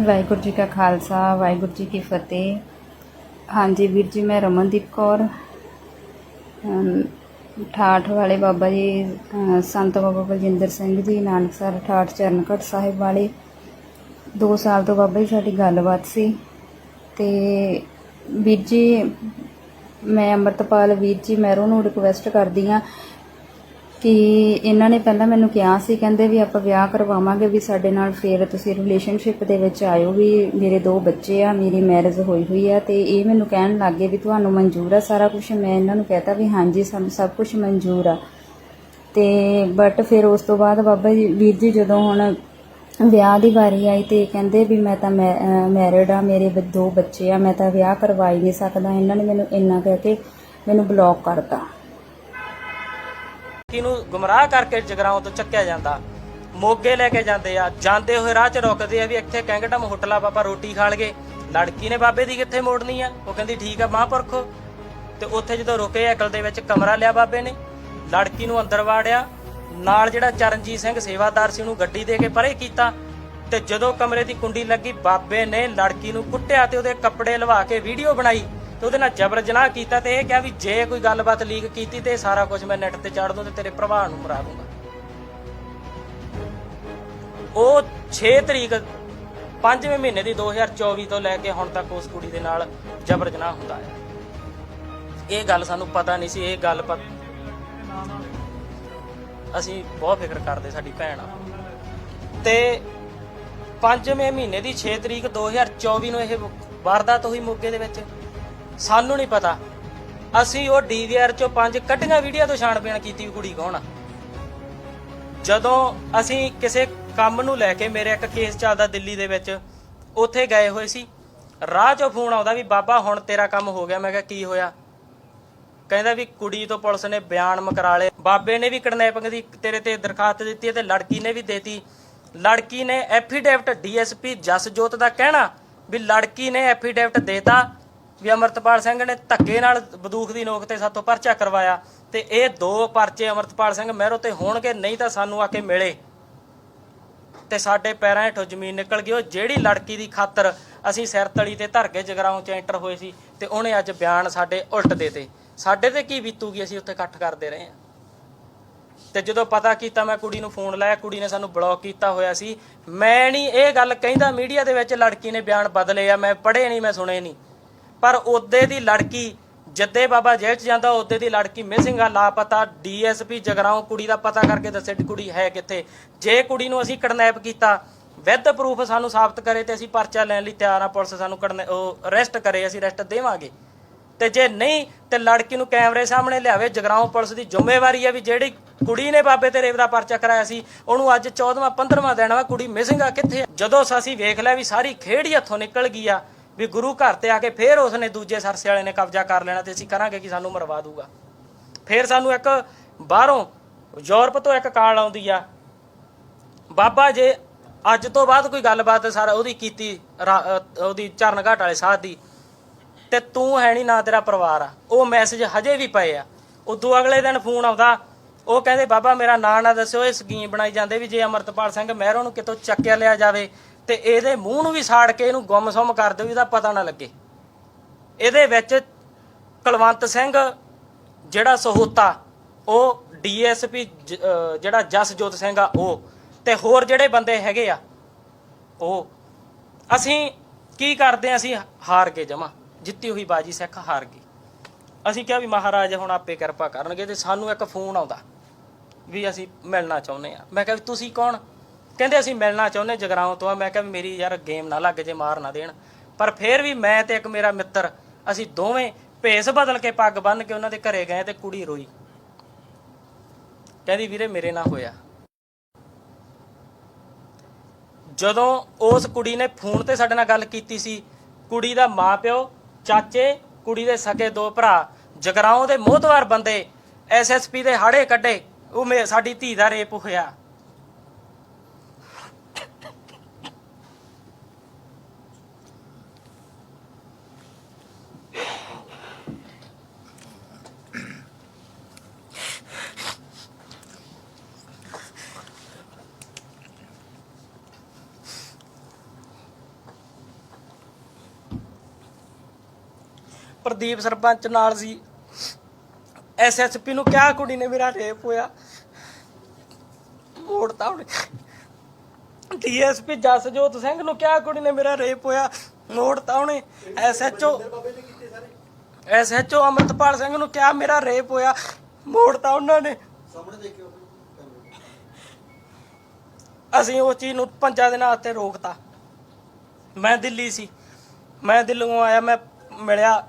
ਵਾਹਿਗੁਰੂ ਜੀ ਕਾ ਖਾਲਸਾ, ਵਾਹਿਗੁਰੂ ਜੀ ਕੀ ਫਤਿਹ। ਹਾਂਜੀ ਵੀਰ ਜੀ, ਮੈਂ ਰਮਨਦੀਪ ਕੌਰ ਠਾਠ ਵਾਲੇ ਬਾਬਾ ਜੀ ਸੰਤ ਬਾਬਾ ਬਲਜਿੰਦਰ ਸਿੰਘ ਜੀ ਨਾਨਕਸਰ ਠਾਠ ਚਰਨਕਟ ਸਾਹਿਬ ਵਾਲੇ। 2 ਸਾਲ ਤੋਂ ਬਾਬਾ ਜੀ ਸਾਡੀ ਗੱਲਬਾਤ ਸੀ ਤੇ ਵੀਰ ਜੀ, ਮੈਂ ਅੰਮ੍ਰਿਤਪਾਲ, ਵੀਰ ਜੀ ਮੈਰੋ ਨੂੰ ਰਿਕੁਐਸਟ ਕਰਦੀ ਆ ਕਿ ਇਹਨਾਂ ਨੇ ਪਹਿਲਾਂ ਮੈਨੂੰ ਕਿਹਾ ਸੀ, ਕਹਿੰਦੇ ਵੀ ਆਪਾਂ ਵਿਆਹ ਕਰਵਾਵਾਂਗੇ, ਵੀ ਸਾਡੇ ਨਾਲ ਫੇਰ ਤੁਸੀਂ ਰਿਲੇਸ਼ਨਸ਼ਿਪ ਦੇ ਵਿੱਚ ਆਇਓ ਵੀ ਮੇਰੇ ਦੋ ਬੱਚੇ ਆ, ਮੇਰੀ ਮੈਰਿਜ ਹੋਈ ਹੋਈ ਆ, ਤੇ ਇਹ ਮੈਨੂੰ ਕਹਿਣ ਲੱਗੇ ਵੀ ਤੁਹਾਨੂੰ ਮਨਜ਼ੂਰ ਆ ਸਾਰਾ ਕੁਝ ਮੈਂ ਇਹਨਾਂ ਨੂੰ ਕਹਤਾ ਵੀ ਹਾਂਜੀ ਸਾਨੂੰ ਸਭ ਕੁਝ ਮਨਜ਼ੂਰ ਆ। ਤੇ ਬਟ ਫਿਰ ਉਸ ਤੋਂ ਬਾਅਦ ਬਾਬਾ ਜੀ, ਵੀਰ ਜੀ ਜਦੋਂ ਹੁਣ ਵਿਆਹ ਦੀ ਵਾਰੀ ਆਈ ਤੇ ਕਹਿੰਦੇ ਵੀ ਮੈਂ ਤਾਂ ਮੈਰਿਡ ਆ, ਮੇਰੇ ਬ- ਦੋ ਬੱਚੇ ਆ, ਮੈਂ ਤਾਂ ਵਿਆਹ ਕਰਵਾ ਹੀ ਨਹੀਂ ਸਕਦਾ। ਇਹਨਾਂ ਨੇ ਮੈਨੂੰ ਇੰਨਾ ਕਹਿ ਕੇ ਮੈਨੂੰ ਬਲੌਕ ਕਰਤਾ। ਕਿਨੂੰ ਗੁੰਮਰਾਹ ਕਰਕੇ ਜਗਰਾਉਂ ਤੋਂ ਚੱਕਿਆ ਜਾਂਦਾ। ਮੋਗੇ ਲੈ ਕੇ ਜਾਂਦੇ ਆ। ਜਾਂਦੇ ਹੋਏ ਰਾਹ 'ਚ ਰੁਕਦੇ ਆ ਵੀ ਇੱਥੇ ਕੈਂਗਡਮ ਹੋਟਲਾ ਬਾਬਾ ਰੋਟੀ ਖਾ ਲਗੇ ਲੜਕੀ ਨੇ ਬਾਬੇ ਦੀ ਕਿੱਥੇ ਮੋੜਨੀ ਆ? ਉਹ ਕਹਿੰਦੀ, ਠੀਕ ਆ, ਮਹਾਂਪੁਰਖੋ ਤੇ ਉੱਥੇ ਜਦੋਂ ਰੁਕੇ, ਅਕਲ ਦੇ ਵਿੱਚ ਕਮਰਾ ਲਿਆ ਬਾਬੇ ਨੇ। ਲੜਕੀ ਨੂੰ ਅੰਦਰ ਵਾੜਿਆ। ਨਾਲ ਜਿਹੜਾ ਚਰਨਜੀਤ ਸਿੰਘ ਸੇਵਾਦਾਰ ਸੀ, ਉਹਨੂੰ ਗੱਡੀ ਦੇ ਕੇ ਪਰੇ ਕੀਤਾ। ਤੇ ਜਦੋਂ ਕਮਰੇ ਦੀ ਕੁੰਡੀ ਲੱਗੀ, ਬਾਬੇ ਨੇ ਲੜਕੀ ਨੂੰ ਕੁੱਟਿਆ ਤੇ ਉਹਦੇ ਕੱਪੜੇ ਲਵਾ ਕੇ ਵੀਡੀਓ ਬਣਾਈ। ਤੇ ਉਹਦੇ ਨਾਲ ਜਬਰ ਜਨਾਹ ਕੀਤਾ ਤੇ ਇਹ ਕਿਹਾ ਵੀ ਜੇ ਕੋਈ ਗੱਲਬਾਤ ਲੀਕ ਕੀਤੀ ਤੇ ਇਹ ਸਾਰਾ ਕੁਝ ਮੈਂ ਨੈਟ ਤੇ ਚਾੜ ਦੂੰ ਤੇ ਤੇਰੇ ਭਰਾ ਨੂੰ ਮਰਾ ਦੂੰਗਾ। ਉਹ 6 ਤਰੀਕ 5ਵੇਂ ਮਹੀਨੇ ਦੀ 2024 ਤੋਂ ਲੈ ਕੇ ਹੁਣ ਤੱਕ ਉਸ ਕੁੜੀ ਦੇ ਨਾਲ ਜਬਰ ਜਨਾਹ ਹੁੰਦਾ ਹੈ। ਇਹ ਗੱਲ ਸਾਨੂੰ ਪਤਾ ਨਹੀਂ ਸੀ, ਇਹ ਗੱਲ ਪ- ਅਸੀਂ ਬਹੁਤ ਫਿਕਰ ਕਰਦੇ ਸਾਡੀ ਭੈਣ ਆ। ਤੇ 5ਵੇਂ ਮਹੀਨੇ ਦੀ 6 ਤਰੀਕ 2024 ਨੂੰ ਇਹ ਵਾਰਦਾਤ ਹੋਈ ਮੋਗੇ ਦੇ ਵਿੱਚ। ਸਾਨੂੰ ਨਹੀਂ ਪਤਾ। ਅਸੀਂ ਉਹ ਡੀਵੀਆਰ ਚੋਂ ਪੰਜ ਕੱਢੀਆਂ ਵੀਡੀਓ ਤੋਂ ਛਾਣਬੀਣ ਕੀਤੀ ਵੀ ਕੁੜੀ ਕੌਣ ਆ। ਜਦੋਂ ਅਸੀਂ ਕਿਸੇ ਕੰਮ ਨੂੰ ਲੈ ਕੇ ਮੇਰੇ ਇੱਕ ਕੇਸ ਚੱਲਦਾ ਦਿੱਲੀ ਦੇ ਵਿੱਚ, ਉੱਥੇ ਗਏ ਹੋਏ ਸੀ। ਰਾਹ 'ਚੋਂ ਫੋਨ ਆਉਂਦਾ ਵੀ ਬਾਬਾ ਹੁਣ ਤੇਰਾ ਕੰਮ ਹੋ ਗਿਆ। ਮੈਂ ਕਿਹਾ, ਕੀ ਹੋਇਆ? ਕਹਿੰਦਾ ਵੀ ਕੁੜੀ ਤੋਂ ਪੁਲਿਸ ਨੇ ਬਿਆਨ ਮਕਰਾ ਲਏ। ਬਾਬੇ ਨੇ ਵੀ ਕਿਡਨੈਪਿੰਗ ਦੀ ਤੇਰੇ ਤੇ ਦਰਖਾਸਤ ਦਿੱਤੀ ਹੈ ਤੇ ਲੜਕੀ ਨੇ ਵੀ ਦੇਤੀ। ਲੜਕੀ ਨੇ ਐਫੀਡੇਵਿਟ ਡੀਐਸਪੀ ਜਸਜੋਤ ਦਾ ਕਹਿਣਾ ਵੀ ਲੜਕੀ ਨੇ ਐਫੀਡੇਵਿਟ ਦੇਤਾ। ਵੀ ਅਮਰਤਪਾਲ ਸਿੰਘ ਨੇ ਧੱਕੇ ਨਾਲ ਬੰਦੂਕ ਦੀ ਨੋਕ ਤੇ ਸਾਤੋਂ ਪਰਚਾ ਕਰਵਾਇਆ ਤੇ ਇਹ ਦੋ ਪਰਚੇ ਅਮਰਤਪਾਲ ਸਿੰਘ ਮਹਿਰੋ ਤੇ ਹੋਣਗੇ, ਨਹੀਂ ਤਾਂ ਸਾਨੂੰ ਆ ਕੇ ਮਿਲੇ। ਤੇ ਸਾਡੇ ਪੈਰਾਂ ਹੇਠੋਂ ਜ਼ਮੀਨ ਨਿਕਲ ਗਈ। ਉਹ ਜਿਹੜੀ ਲੜਕੀ ਦੀ ਖਾਤਰ ਅਸੀਂ ਸਿਰ ਤਲੀ ਤੇ ਧਰ ਕੇ ਜਗਰਾਉਂ ਚ ਐਂਟਰ ਹੋਏ ਸੀ ਤੇ ਉਹਨੇ ਅੱਜ ਬਿਆਨ ਸਾਡੇ ਉਲਟ ਦੇਤੇ ਸਾਡੇ ਤੇ ਕੀ ਬੀਤੂਗੀ? ਅਸੀਂ ਉੱਥੇ ਇਕੱਠ ਕਰਦੇ ਰਹੇ ਹਾਂ। ਤੇ ਜਦੋਂ ਪਤਾ ਕੀਤਾ ਮੈਂ ਕੁੜੀ ਨੂੰ ਫੋਨ ਲਾਇਆ, ਕੁੜੀ ਨੇ ਸਾਨੂੰ ਬਲੌਕ ਕੀਤਾ ਹੋਇਆ ਸੀ। ਮੈਂ ਨਹੀਂ ਇਹ ਗੱਲ ਕਹਿੰਦਾ, ਮੀਡੀਆ ਦੇ ਵਿੱਚ ਲੜਕੀ ਨੇ ਬਿਆਨ ਬਦਲੇ ਆ, ਮੈਂ ਪੜ੍ਹੇ ਨਹੀਂ, ਮੈਂ ਸੁਣੇ ਨਹੀਂ। ਪਰ ਉਹਦੇ ਦੀ ਲੜਕੀ ਜੱਦੇ ਬਾਬਾ ਜੇਲ੍ਹ ਚ ਜਾਂਦਾ, ਉਹਦੇ ਦੀ ਲੜਕੀ ਮਿਸਿੰਗ ਆ, ਲਾਪਤਾ ਡੀਐਸਪੀ ਜਗਰਾਉਂ, ਕੁੜੀ ਦਾ ਪਤਾ ਕਰਕੇ ਦੱਸੇ ਕੁੜੀ ਹੈ ਕਿੱਥੇ। ਜੇ ਕੁੜੀ ਨੂੰ ਅਸੀਂ ਕਿਡਨੈਪ ਕੀਤਾ, ਵਿਦ ਪ੍ਰੂਫ ਸਾਨੂੰ ਸਾਬਤ ਕਰੇ ਤੇ ਅਸੀਂ ਪਰਚਾ ਲੈਣ ਲਈ ਤਿਆਰ ਆ, ਪੁਲਿਸ ਸਾਨੂੰ ਕਿਡਨੈ- ਉਹ ਅਰੈਸਟ ਕਰੇ, ਅਸੀਂ ਅਰੈਸਟ ਦੇਵਾਂਗੇ। ਤੇ ਜੇ ਨਹੀਂ, ਤੇ ਲੜਕੀ ਨੂੰ ਕੈਮਰੇ ਸਾਹਮਣੇ ਲਿਆਵੇ, ਜਗਰਾਉਂ ਪੁਲਿਸ ਦੀ ਜ਼ਿੰਮੇਵਾਰੀ ਹੈ ਵੀ ਜਿਹੜੀ ਕੁੜੀ ਨੇ ਬਾਬੇ ਤੇ ਰੇਵ ਦਾ ਪਰਚਾ ਕਰਾਇਆ ਸੀ, ਉਹਨੂੰ ਅੱਜ 14ਵਾਂ 15ਵਾਂ ਦਿਨ ਵਾ ਕੁੜੀ ਮਿਸਿੰਗ ਆ ਕਿੱਥੇ ਜਦੋਂ ਅਸੀਂ ਵੇਖ ਲਿਆ ਵੀ ਸਾਰੀ ਖੇਡ ਹੀ ਹੱਥੋਂ ਨਿਕਲ ਗਈ ਆ ਵੀ ਗੁਰੂ ਘਰ ਤੇ ਆ ਕੇ ਫੇਰ ਉਸਨੇ ਦੂਜੇ ਸਰਸੇ ਵਾਲੇ ਨੇ ਕਬਜ਼ਾ ਕਰ ਲੈਣਾ ਤੇ ਅਸੀਂ ਕਰਾਂਗੇ ਕਿ ਸਾਨੂੰ ਮਰਵਾ ਦੂਗਾ। ਫੇਰ ਸਾਨੂੰ ਇੱਕ ਬਾਹਰੋਂ ਯੂਰਪ ਤੋਂ ਇੱਕ ਕਾਲ ਆਉਂਦੀ ਆ। ਬਾਬਾ ਜੇ ਅੱਜ ਤੋਂ ਬਾਅਦ ਕੋਈ ਗੱਲਬਾਤ ਸਾਰਾ ਉਹਦੀ ਕੀਤੀ ਉਹਦੀ ਚਰਨ ਘਾਟ ਵਾਲੇ ਸਾਧ ਦੀ, ਤੇ ਤੂੰ ਹੈ ਨਹੀਂ ਨਾ ਤੇਰਾ ਪਰਿਵਾਰ ਆ। ਉਹ ਮੈਸੇਜ ਹਜੇ ਵੀ ਪਏ ਆ। ਉਦੋਂ ਅਗਲੇ ਦਿਨ ਫੋਨ ਆਉਂਦਾ, ਉਹ ਕਹਿੰਦੇ, ਬਾਬਾ ਮੇਰਾ ਨਾਂ ਨਾ ਦੱਸਿਓ, ਇਹ ਸਕੀਮ ਬਣਾਈ ਜਾਂਦੇ ਵੀ ਜੇ ਅਮਰਤਪਾਲ ਸਿੰਘ ਮਹਿਰੋਂ ਨੂੰ ਕਿਤੋਂ ਚੱਕਿਆ ਲਿਆ ਜਾਵੇ ਤੇ ਇਹਦੇ ਮੂੰਹ ਨੂੰ ਵੀ ਸਾੜ ਕੇ ਇਹਨੂੰ ਗੁੰਮਸੁੰਮ ਕਰ ਦਿਓ, ਇਹਦਾ ਪਤਾ ਨਾ ਲੱਗੇ। ਇਹਦੇ ਵਿੱਚ ਕੁਲਵੰਤ ਸਿੰਘ, ਜਿਹੜਾ ਸਹੋਤਾ, ਉਹ ਡੀਐਸਪੀ ਜਿਹੜਾ ਜਸਜੋਤ ਸਿੰਘ ਆ ਉਹ, ਤੇ ਹੋਰ ਜਿਹੜੇ ਬੰਦੇ ਹੈਗੇ ਆ, ਉਹ। ਅਸੀਂ ਕੀ ਕਰਦੇ ਆ, ਅਸੀਂ ਹਾਰ ਕੇ ਜਮਾ। ਜਿੱਤੀ ਹੋਈ ਬਾਜੀ ਸਿੱਖ ਹਾਰ ਗਏ। ਅਸੀਂ ਕਿਹਾ ਵੀ ਮਹਾਰਾਜ ਹੁਣ ਆਪੇ ਕਿਰਪਾ ਕਰਨਗੇ ਤੇ ਸਾਨੂੰ ਇੱਕ ਫੋਨ ਆਉਂਦਾ ਵੀ ਅਸੀਂ ਮਿਲਣਾ ਚਾਹੁੰਦੇ ਆ। ਮੈਂ ਕਿਹਾ ਵੀ ਤੁਸੀਂ ਕੌਣ? ਕਹਿੰਦੇ ਅਸੀਂ ਮਿਲਣਾ ਚਾਹੁੰਦੇ ਜਗਰਾਉਂ ਤੋਂ ਆ। ਮੈਂ ਕਿਹਾ ਵੀ ਮੇਰੀ ਯਾਰ ਗੇਮ ਨਾ ਲੱਗ ਜੇ, ਮਾਰ ਨਾ ਦੇਣ। ਪਰ ਫਿਰ ਵੀ ਮੈਂ ਤੇ ਇੱਕ ਮੇਰਾ ਮਿੱਤਰ, ਅਸੀਂ ਦੋਵੇਂ ਭੇਸ ਬਦਲ ਕੇ ਪੱਗ ਬੰਨ ਕੇ ਉਹਨਾਂ ਦੇ ਘਰੇ ਗਏ ਤੇ ਕੁੜੀ ਰੋਈ। ਕਹਿੰਦੀ, ਵੀਰੇ, ਮੇਰੇ ਨਾਲ ਹੋਇਆ। ਜਦੋਂ ਉਸ ਕੁੜੀ ਨੇ ਫੋਨ ਤੇ ਸਾਡੇ ਨਾਲ ਗੱਲ ਕੀਤੀ ਸੀ, ਕੁੜੀ ਦਾ ਮਾਪਿਓ, ਚਾਚੇ, ਕੁੜੀ ਦੇ ਸਕੇ ਦੋ ਭਰਾ, ਜਗਰਾਉਂ ਦੇ ਮੋਹਤਵਾਰ ਬੰਦੇ ਐਸਐਸਪੀ ਦੇ ਹਾੜੇ ਕੱਢੇ, ਉਹ ਮੇ- ਸਾਡੀ ਧੀ ਦਾ ਰੇਪ ਹੋਇਆ। ਪ੍ਰਦੀਪ ਸਰਪੰਚ ਨਾਲ ਸੀ। ਐਸਐਸਪੀ ਨੂੰ ਕਿਹਾ ਕੁੜੀ ਨੇ ਮੇਰਾ ਰੇਪ ਹੋਇਆ। ਮੋੜਤਾ ਉਹਨੇ। ਡੀਐਸਪੀ ਜਸਜੋਤ ਸਿੰਘ ਨੂੰ ਕਿਹਾ ਕੁੜੀ ਨੇ ਮੇਰਾ ਰੇਪ ਹੋਇਆ। ਮੋੜਤਾ ਉਹਨੇ। ਐਸਐਚਓ ਐਸਐਚਓ ਅਮਰਤਪਾਲ ਸਿੰਘ ਨੂੰ ਕਿਹਾ ਮੇਰਾ ਰੇਪ ਹੋਇਆ। ਮੋੜਤਾ ਉਹਨਾਂ ਨੇ। ਅਸੀਂ ਉਹ ਚੀਜ਼ ਨੂੰ ਪੰਜਾਂ ਦਿਨਾਂ ਵਾਸਤੇ ਰੋਕਤਾ। ਮੈਂ ਦਿੱਲੀ ਸੀ। ਮੈਂ ਦਿੱਲੀੋਂ ਆਇਆ ਮੈਂ ਮਿਲਿਆ।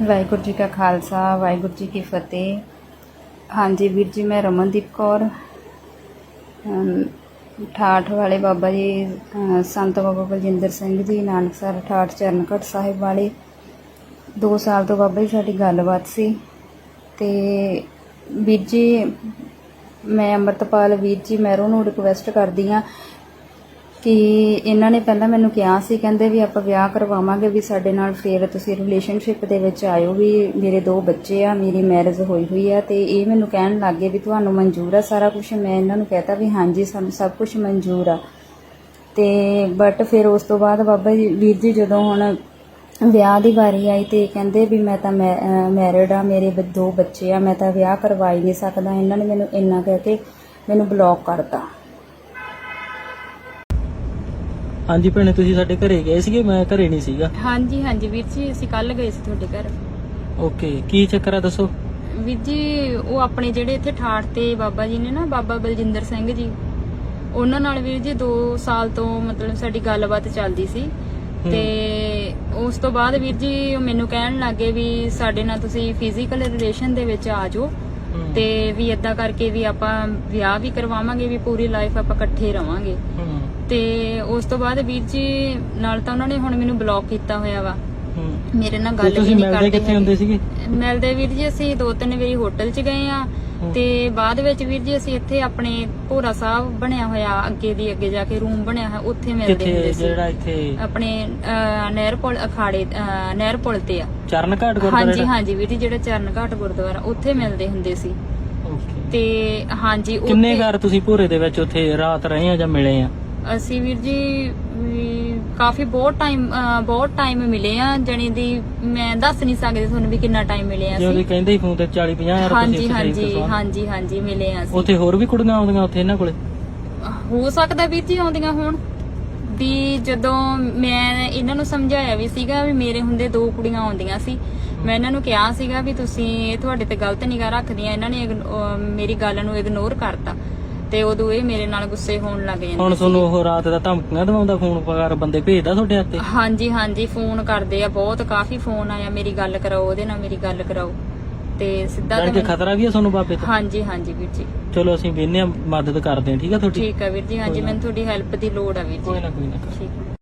ਵਾਹਿਗੁਰੂ ਜੀ ਕਾ ਖਾਲਸਾ, ਵਾਹਿਗੁਰੂ ਜੀ ਕੀ ਫਤਿਹ। ਹਾਂਜੀ ਵੀਰ ਜੀ, ਮੈਂ ਰਮਨਦੀਪ ਕੌਰ ਠਾਠ ਵਾਲੇ ਬਾਬਾ ਜੀ ਸੰਤ ਬਾਬਾ ਬਲਜਿੰਦਰ ਸਿੰਘ ਜੀ, ਨਾਨਕਸਰ ਠਾਠ ਚਰਨਕਟ ਸਾਹਿਬ ਵਾਲੇ। 2 ਸਾਲ ਤੋਂ ਬਾਬਾ ਜੀ ਸਾਡੀ ਗੱਲਬਾਤ ਸੀ ਤੇ ਵੀਰ ਜੀ, ਮੈਂ ਅੰਮ੍ਰਿਤਪਾਲ, ਵੀਰ ਜੀ ਮੈਰੋ ਨੂੰ ਰਿਕੁਐਸਟ ਕਰਦੀ ਆ ਕਿ ਇਹਨਾਂ ਨੇ ਪਹਿਲਾਂ ਮੈਨੂੰ ਕਿਹਾ ਸੀ, ਕਹਿੰਦੇ ਵੀ ਆਪਾਂ ਵਿਆਹ ਕਰਵਾਵਾਂਗੇ, ਵੀ ਸਾਡੇ ਨਾਲ ਫੇਰ ਤੁਸੀਂ ਰਿਲੇਸ਼ਨਸ਼ਿਪ ਦੇ ਵਿੱਚ ਆਇਓ ਵੀ ਮੇਰੇ ਦੋ ਬੱਚੇ ਆ, ਮੇਰੀ ਮੈਰਿਜ ਹੋਈ ਹੋਈ ਆ ਤੇ ਇਹ ਮੈਨੂੰ ਕਹਿਣ ਲੱਗੇ ਵੀ ਤੁਹਾਨੂੰ ਮਨਜ਼ੂਰ ਆ ਸਾਰਾ ਕੁਝ ਮੈਂ ਇਹਨਾਂ ਨੂੰ ਕਹਤਾ ਵੀ ਹਾਂਜੀ, ਸਾਨੂੰ ਸਭ ਕੁਝ ਮਨਜ਼ੂਰ ਆ। ਤੇ ਬਟ ਫਿਰ ਉਸ ਤੋਂ ਬਾਅਦ ਬਾਬਾ ਜੀ, ਵੀਰ ਜੀ ਜਦੋਂ ਹੁਣ ਵਿਆਹ ਦੀ ਵਾਰੀ ਆਈ ਤੇ ਕਹਿੰਦੇ ਵੀ ਮੈਂ ਤਾਂ ਮੈਰਿਡ ਆ, ਮੇਰੇ ਬ- ਦੋ ਬੱਚੇ ਆ, ਮੈਂ ਤਾਂ ਵਿਆਹ ਕਰਵਾ ਹੀ ਨਹੀਂ ਸਕਦਾ। ਇਹਨਾਂ ਨੇ ਮੈਨੂੰ ਇੰਨਾ ਕਹਿ ਕੇ ਮੈਨੂੰ ਬਲੌਕ ਕਰਤਾ ਹਾਂਜੀ ਭੈਣੇ ਤੁਸੀਂ ਸਾਡੇ ਘਰੇ ਗਏ ਸੀਗੇ ਮੈਂ ਘਰੇ ਨਹੀਂ ਸੀਗਾ। ਹਾਂਜੀ ਹਾਂਜੀ ਵੀਰ ਜੀ ਅਸੀਂ ਕੱਲ ਗਏ ਸੀ ਤੁਹਾਡੇ ਘਰ। ਓਕੇ ਕੀ ਚੱਕਰ ਆ ਦੱਸੋ? ਵੀਰ ਜੀ ਉਹ ਆਪਣੇ ਜਿਹੜੇ ਇੱਥੇ ਠਾਠ ਤੇ ਬਾਬਾ ਜੀ ਨੇ ਨਾ ਬਾਬਾ ਬਲਜਿੰਦਰ ਸਿੰਘ ਜੀ ਉਹਨਾਂ ਨਾਲ ਵੀਰ ਜੀ 2 ਸਾਲ ਤੋਂ ਮਤਲਬ ਸਾਡੀ ਗੱਲਬਾਤ ਚੱਲਦੀ ਸੀ। ਤੇ ਉਸ ਤੋਂ ਬਾਅਦ ਵੀਰ ਜੀ ਉਹ ਮੈਨੂੰ ਕਹਿਣ ਲੱਗੇ ਵੀ ਸਾਡੇ ਨਾਲ ਤੁਸੀਂ ਫਿਜ਼ੀਕਲ ਰਿਲੇਸ਼ਨ ਦੇ ਵਿੱਚ ਆ ਜਾਓ। ਤੇ ਵੀ ਇਦਾਂ ਕਰਕੇ ਵੀ ਆਪਾਂ ਵਿਆਹ ਵੀ ਕਰਵਾਵਾਂਗੇ ਵੀ ਪੂਰੀ ਲਾਈਫ ਆਪਾਂ ਇਕੱਠੇ ਰਵਾਂਗੇ। ਤੇ ਉਸ ਤੋਂ ਬਾਅਦ ਵੀਰ ਜੀ ਨਾਲ ਤਾਂ ਉਹਨਾਂ ਨੇ ਹੁਣ ਮੈਨੂੰ ਬਲੌਕ ਕੀਤਾ ਹੋਇਆ ਵਾ। ਮੇਰੇ ਨਾਲ ਗੱਲ ਵੀ ਨਹੀਂ ਕਰਦੇ ਕਿੱਥੇ ਹੁੰਦੇ ਸੀਗੇ? ਮਿਲਦੇ ਵੀਰ ਜੀ ਅਸੀਂ ਦੋ ਤਿੰਨ ਵਾਰੀ ਹੋਟਲ 'ਚ ਗਏ ਆ। ਤੇ ਬਾਅਦ ਵਿੱਚ ਵੀਰ ਜੀ ਅਸੀਂ ਇੱਥੇ ਆਪਣੇ ਭੋਰਾ ਸਾਹਿਬ ਬਣਿਆ ਹੋਇਆ ਅੱਗੇ ਦੀ ਅੱਗੇ ਜਾ ਕੇ ਰੂਮ ਬਣਿਆ ਹੋਇਆ ਉੱਥੇ ਮਿਲਦੇ ਹੁੰਦੇ ਸੀ। ਜਿਹੜਾ ਇੱਥੇ? ਆਪਣੇ ਨਹਿਰ ਪੁਲ ਅਖਾੜੇ ਨਹਿਰ ਪੁਲ ਤੇ ਆ। ਚਰਨ ਘਾਟ ਗੁਰਦੁਆਰਾ ਹਾਂਜੀ ਹਾਂਜੀ ਵੀਰ ਜੀ ਜਿਹੜਾ ਚਰਨ ਘਾਟ ਗੁਰਦੁਆਰਾ ਉੱਥੇ ਮਿਲਦੇ ਹੁੰਦੇ ਸੀ। ਤੇ ਹਾਂਜੀ ਕਿੰਨੇ ਘਰ ਤੁਸੀਂ ਭੋਰੇ ਦੇ ਵਿੱਚ ਉੱਥੇ ਰਾਤ ਰਹੇ ਆ ਜਾਂ ਮਿਲੇ ਆ? ਅਸੀਂ ਵੀਰ ਜੀ ਕਾਫੀ ਬਹੁਤ ਟਾਈਮ ਬਹੁਤ ਟਾਈਮ ਮਿਲੇ ਆ ਜਣੀ ਦੀ ਮੈਂ ਦੱਸ ਨਹੀਂ ਸਕਦੀ ਤੁਹਾਨੂੰ ਵੀ ਕਿੰਨਾ ਟਾਈਮ ਮਿਲੇ ਆ ਜੇ ਕਹਿੰਦੇ ਸੀ ਫੋਨ ਤੇ 40 50 ਹਜ਼ਾਰ ਹਾਂਜੀ ਹਾਂਜੀ ਹਾਂਜੀ ਹਾਂਜੀ ਮਿਲੇ ਆ ਉੱਥੇ ਹੋਰ ਵੀ ਕੁੜੀਆਂ ਆਉਂਦੀਆਂ ਉੱਥੇ ਇਹਨਾਂ ਕੋਲੇ? ਹੋ ਸਕਦਾ ਵੀਰ ਜੀ ਆਉਂਦੀਆਂ ਹੋਣ। ਵੀ ਜਦੋਂ ਮੈਂ ਇਹਨਾਂ ਨੂੰ ਸਮਝਾਇਆ ਵੀ ਸੀਗਾ ਵੀ ਮੇਰੇ ਹੁੰਦੇ ਦੋ ਕੁੜੀਆਂ ਆਉਂਦੀਆਂ ਸੀ। ਮੈਂ ਇਹਨਾਂ ਨੂੰ ਕਿਹਾ ਸੀਗਾ ਵੀ ਤੁਸੀਂ ਇਹ ਤੁਹਾਡੇ ਤੇ ਗਲਤ ਨਿਗਾਹ ਰੱਖਦੀਆਂ ਇਹਨਾਂ ਨੇ ਮੇਰੀ ਗੱਲ ਨੂੰ ਇਗਨੋਰ ਕਰਤਾ। ਤੇ ਉਦੋਂ ਇਹ ਮੇਰੇ ਨਾਲ ਗੁੱਸੇ ਹੋਣ ਲੱਗ ਹੁਣ ਜਾਂਦੇ ਤੁਹਾਨੂੰ ਉਹ ਰਾਤ ਦਾ ਧਮਕੀਆਂ ਦਵਾਉਂਦਾ ਫੋਨ ਪਗਾਰ ਬੰਦੇ ਭੇਜਦਾ ਤੁਹਾਡੇ ਹੱਥੇ ਹਾਂਜੀ ਹਾਂਜੀ ਫੋਨ ਕਰਦੇ ਆ ਬਹੁਤ ਕਾਫੀ ਫੋਨ ਆਇਆ ਮੇਰੀ ਗੱਲ ਕਰਾਓ ਉਹਦੇ ਨਾਲ ਮੇਰੀ ਗੱਲ ਕਰਾਓ। ਤੇ ਸਿੱਧਾ ਕਿ ਤਾਂ ਖਤਰਾ ਵੀ ਹੈ ਤੁਹਾਨੂੰ ਬਾਬੇ ਤੋਂ? ਹਾਂਜੀ ਹਾਂਜੀ ਵੀਰ ਜੀ। ਚਲੋ ਅਸੀਂ ਵੇਨੇ ਮਦਦ ਕਰਦੇ ਹਾਂ ਠੀਕ ਆ ਤੁਹਾਡੀ? ਠੀਕ ਆ ਵੀਰ ਜੀ ਹਾਂਜੀ ਮੈਨੂੰ ਤੁਹਾਡੀ ਹੈਲਪ ਦੀ ਲੋੜ ਆ ਵੀਰ ਕੋਈ ਜੀ ਨਾ ਕੋਈ ਨਾ। ਠੀਕ।